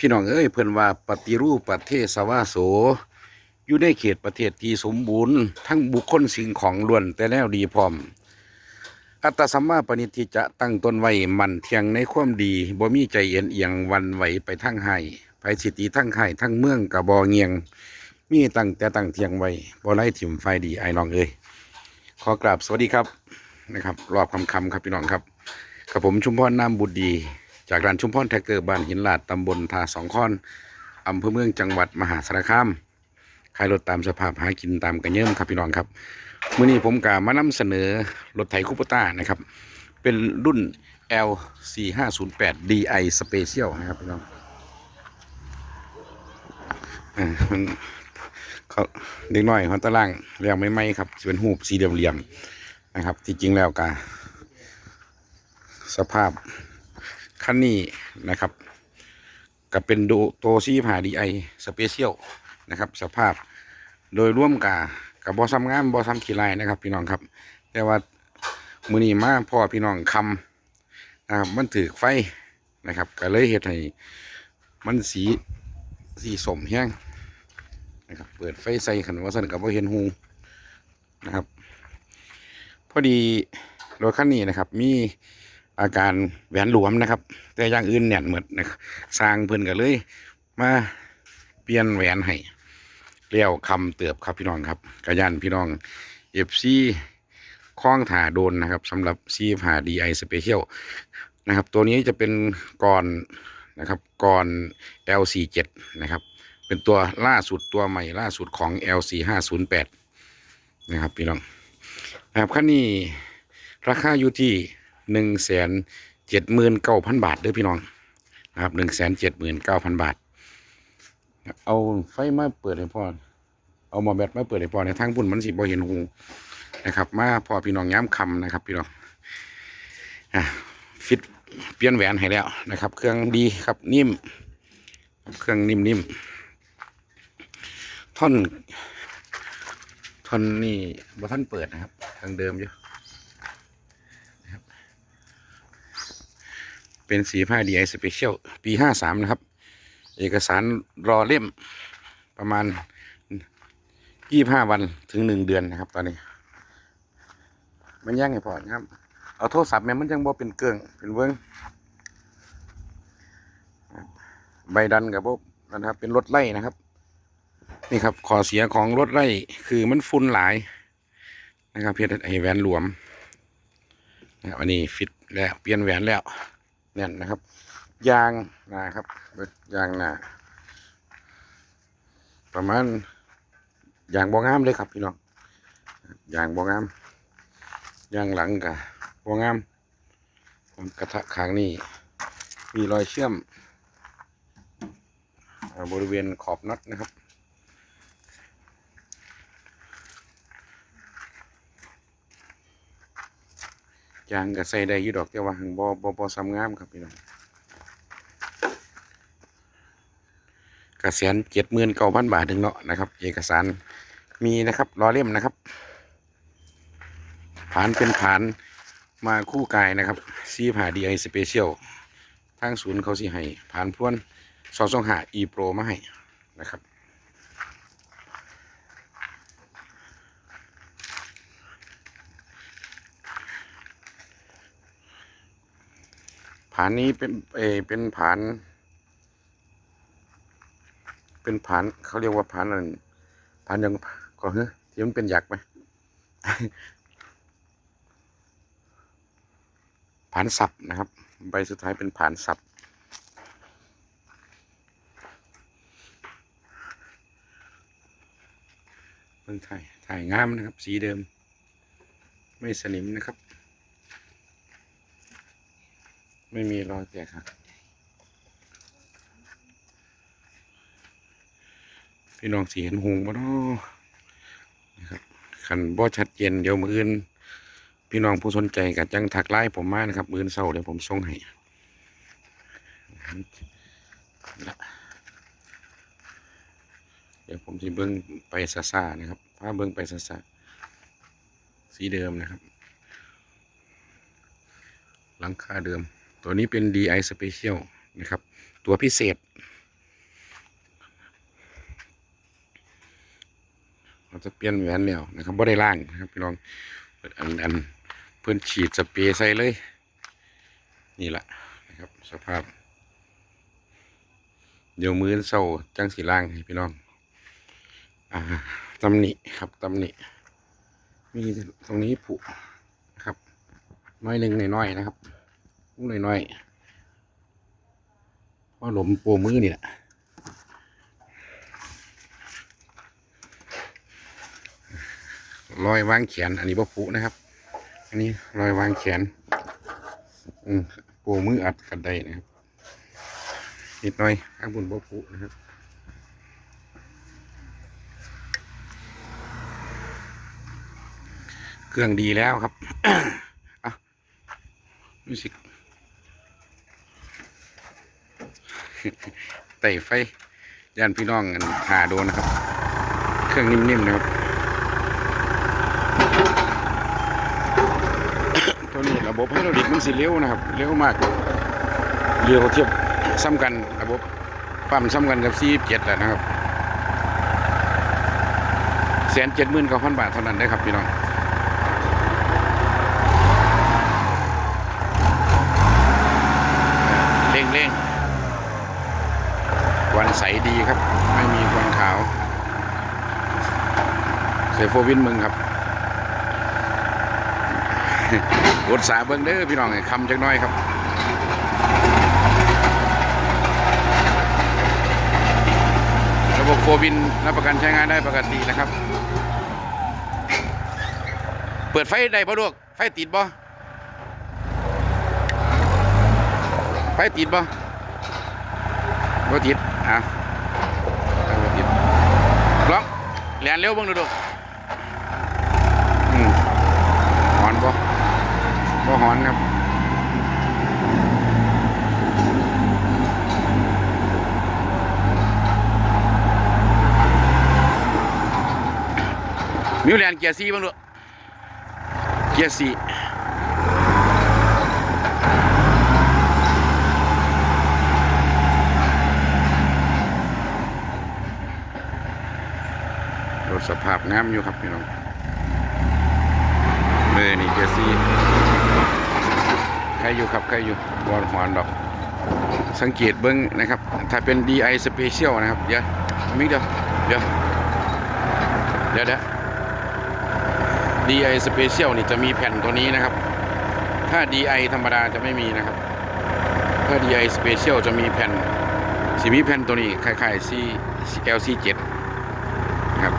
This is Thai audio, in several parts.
พี่น้องเอ้ยเพิ่อนว่าปฏิรูปประเทศสวาโส อยู่ในเขตประเทศที่สมบูรณ์ ทั้งบุคคลสิ่งของล้วนแต่แล้วดีพร้อม อัตสัมมาปณิทิจะตั้งตนไว้มันเทียงในความดีบ่มีใจเอียนเอียงวันไหวไปทั้งให้ไปสิติทั้งให้ทั้งเมืองกระบ่เงียง มีตั้งแต่ตั้งเทียงไว้บ่ไล่ถิ่มไฟดีไอ้น้องเอ้ยขอกราบสวัสดีครับนะครับ รอบคำคำครับพี่น้องครับกับผมชุมพรนามบุตรดี จากร้านชุมพรแท็กเตอร์บ้านหินลาดตำบลทาสองคอนอำเภอเมืองจังหวัดมหาสารคามขายรถตามสภาพหากินตามกระเยิ่มครับพี่น้องครับมื้อนี้ผมกามานำเสนอรถไถคูปต้านะครับ เป็นรุ่น L 4 5 0 8 DI Special นะครับพี่น้องอ่ามันเขาเด็กน้อยเขาตารางเรียงไม่ไหมครับเป็นหูปสี่เหลี่ยมๆนะครับ ที่จริงแล้วกาสภาพ คันนี้นะครับกับเป็นโดโตซีผ่า DI Special นะครับ สภาพโดยร่วมกากับบอซ้ำงามบอซ้ำขี้ลายนะครับ พี่น้องครับ แต่ว่ามือนี้มาพ่อพี่น้องคำนะครับมันถือไฟนะครับ ก็เลยเฮ็ดให้มันสีสีสมแห้งนะครับเปิดไฟใส่ขันว่าสันกับว่าเห็นหูนะครับ พอดีรถคันนี้นะครับ มี อาการแหวนหลวมนะครับ แต่อย่างอื่นแน่นหมดนะครับสร้างเพิ่นก็เลย มาเปลี่ยนแหวนให้เลี้ยวคำเตืบครับพี่น้องครับกระยันพี่น้องเอฟซีคล้องถาโดนนะครับสำหรับซีผา DI Special นะครับ ตัวนี้จะเป็นก่อนนะครับก่อน L47 นะครับ เป็นตัวล่าสุดตัวใหม่ล่าสุดของ L4508 นะครับพี่น้องนะครับคันนี้ราคาอยู่ที่ หนึ่งแสนเจ็ดหมื่นเก้าพันบาทเด้อพี่น้องนะครับหนึ่งแสนเจ็ดหมื่นเก้าพันบาท เอาไฟมาเปิดให้พ่อเอามอแบตมาเปิดให้พ่อในทางพุ่นมันสิบ่เห็นหูนะครับ มาพอพี่น้องย้ำคำนะครับ พี่น้องอะฟิตเปลี่ยนแหวนให้แล้วนะครับ เครื่องดีครับนิ่ม เครื่องนิ่มนิ่มท่อนท่อนนี่บ่ท่านเปิดนะครับทางเดิมอยู่นะครับ เป็นสีผ้า DI Special ปีห้าสามนะครับ เอกสารรอเล่มประมาณยี่ห้าวันถึงหนึ่งเดือนนะครับ ตอนนี้ มันย่างให้พอนะครับ เอาโทรศัพท์แม่มันยังบ่เป็นเกลืองเป็นเวิ้งใบดันกับพวกนะครับ เป็นรถไล่นะครับ นี่ครับขอเสียของรถไล่คือมันฝุ่นหลายนะครับเพียรไอแหวนหลวมนะครับอันนี้ฟิตแล้วเปลี่ยนแหวนแล้ว เนี่ยนะครับ ยางนะครับยางหนาประมาณยางบ่งามเลยครับพี่น้องยางบ่งามยางหลังกับหัวงามกระทะคางนี่มีรอยเชื่อมบริเวณขอบน็อตนะครับ ยางกับใส่ได้อยี่ดอกแต่ว่าหังบอบอบอซ้ำงามครับพี่น้องกระเสียนเจ็ดหมื่นเก้าพันบาทถึงเนาะนะครับ เอกสารมีนะครับรอเล่มนะครับ ผ่านเป็นผ่านมาคู่กายนะครับซีผ่าดีไอสเปเชียลทางศูนย์เขาสิให้ผ่านพวนสองสองหาอีโปรมาให้นะครับานนี้เป็นเอเป็นผาน เป็นผานเขาเรียกว่าผานอะไรผานยังก็เฮ้ยที่มันเป็นหยักไหมผานสับนะครับ ใบสุดท้ายเป็นผานสับเพิ่งถ่ายถ่ายงามนะครับ สีเดิม ไม่สนิมนะครับ ไม่มีรอยแตกครับ พี่น้องสีเห็นหงบ่เนาะนะครับขันบ่ชัดเจนเดี๋ยวมืออื่น พี่น้องผู้สนใจกับจังถักไล่ผมมานะครับ มืออนเศร้าเดี๋ยวผมส่งให้เดี๋ยวผมจะเบิ้งไปซาซานะครับพาเบิ้งไปซาซาสีเดิมนะครับ หลังคาเดิม ตัวนี้เป็น DI Special นะครับ ตัวพิเศษ เราจะเปลี่ยนแหวนแล้วนะครับบ่ได้ล่างนะครับพี่น้องเปิดอันอันเพื่อนฉีดสเปรย์ใส่เลย นี่แหละนะครับ สภาพ เดี๋ยวมือเศร้าจังสีล่างพี่น้องอ่าตำหนิครับตำหนิมีตรงนี้ผุครับ น้อยหนึ่งหน่อยๆนะครับ ลูกน้อยๆเพราะหลมโปรมือนี่แหละรอยวางแขน อันนี้บ่ผุนะครับ อันนี้รอยวางแขน อืมโปรมืออัดกันได้นะครับนิดหน่อยข้างบนบ่ผุนะครับเครื่องดีแล้วครับอะมิวสิก ไต่ไฟย่านพี่น้องกันหาโดนนะครับ เครื่องนิ่มๆนะครับ ตัวนี้ระบบไฮดรอลิกมันสิเร็วนะครับเร็วมากเร็วเทียบซ้ำกันระบบปั๊มซ้ำกันกับซีเจ็ดแหละนะครับแสนเจ็ดหมื่นเก้าพันบาทเท่านั้นได้ครับพี่น้องเร่งเร่ง ใสดีครับ ไม่มีควันขาวเซโฟวินมึงครับกดสาเบิ้งเด้อพี่น้องคำจักน้อยครับระบบโฟวินรับประกันใช้งานได้ปกตินะครับ เปิดไฟได้ปะลูกไฟติดบ่ไฟติดบ่ บ่ติดอะไฟบ่ติดลองแล่นเร็วบิ่งดูดูอืมหอนบ่บ่หอนครับมิวแลนเกียร์ซีบ้างดูเกียร์ซี สภาพงามอยู่ครับพี่น้องเลยนี่เกียร์ซีใครอยู่ครับใครอยู่บอลหอนดอก สังเกตเบิ้งนะครับ ถ้าเป็น DI Special นะครับ เดี๋ยวมิกเดี๋ยวเดี๋ยวเดี๋ยวเดี๋ยว DI Special นี่จะมีแผ่นตัวนี้นะครับ ถ้า DI ธรรมดาจะไม่มีนะครับ ถ้า DI Special จะมีแผ่นสีมีแผ่นตัวนี้คล้ายๆ C LC7 ครับ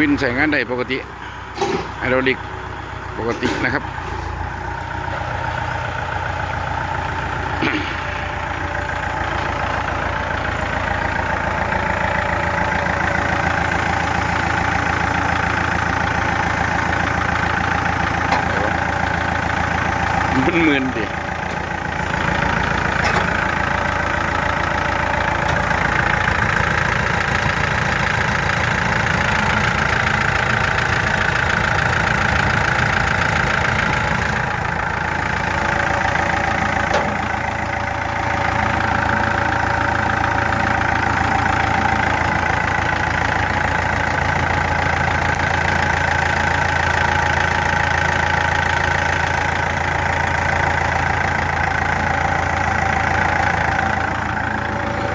วินใส่งานได้ปกติไฮดรอลิกปกตินะครับมันเหมือนดิ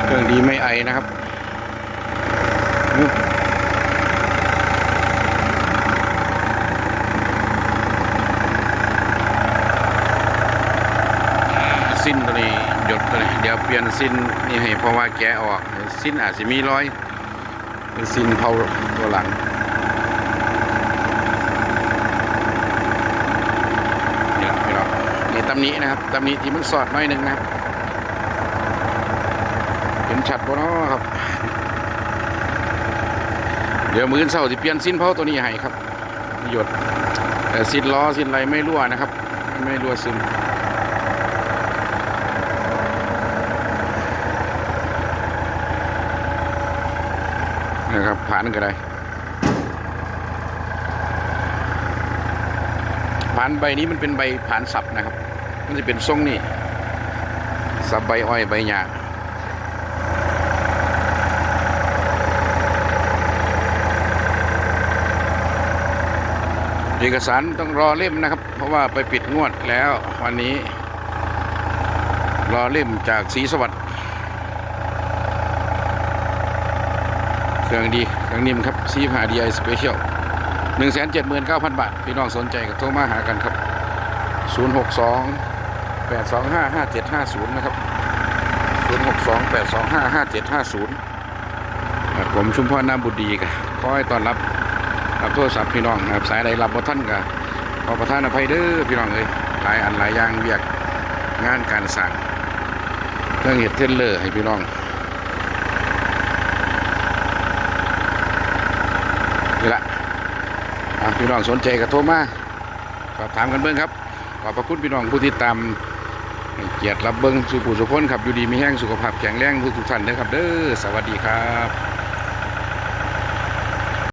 เครื่องดีไม่ไอนะครับสิ้นตัวนี้หยดตัวนี้เดี๋ยวเปลี่ยนสิ้นนี่ให้เพราะว่าแกะออก สิ้นอาจจะมีร้อยเป็นสิ้นเผาตัวหลังนี่แหละพี่น้องนี่ตำหนี้นะครับตำหนี้ที่มันสอดหน้อยหนึ่งนะครับ ห็นชัดบ่เนาะครับ เดี๋ยวมื้ออนเช้าสิเปลี่ยนสิ้นเผาตัวนี้ให้ครับหยดแต่สิ้นล้อสิ้นไรไม่รั่วนะครับ ไม่รั่วซึมนะครับผ่านก็ได้ผ่านใบนี้มันเป็นใบผ่านสับนะครับ มันจะเป็นทรงนี่สับใบอ้อยใบหญ้า เอกสารต้องรอเล่มนะครับ เพราะว่าไปปิดงวดแล้ววันนี้ รอเล่มจากสีสวัสดิ์เครื่องดีเครื่องนิ่มครับซีหาดีไอสเปเชียลหนึ่งแสนเจ็ดหมื่นเก้าพันบาท พี่น้องสนใจก็โทรมาหากันครับศูนย์หกสองแปดสองห้าห้าเจ็ดห้าศูนย์นะครับศูนย์หกสองแปดสองห้าห้าเจ็ดห้าศูนย์ผมชุมพรน้ำบุตรดีกันขอให้ต้อนรับ รับโทรศัพท์พี่น้องนะครับสายใดรับบ่ท่านกันขอประทานอภัยเด้อพี่น้องเลยหลายอันหลายอย่างเวียกงานการสั่งเครื่องเห็ดเทนเลอร์ให้พี่น้องนี่ละพี่น้องสนใจก็โทรมาสอบถามกันเบิ้งครับ ขอบพระคุณพี่น้องผู้ที่ตามเกียรติรับเบิ้งสุขุสุขคนครับอยู่ดีมีแห้งสุขภาพแข็งแรงทุกทุกท่านเด้อครับ เด้อสวัสดีครับ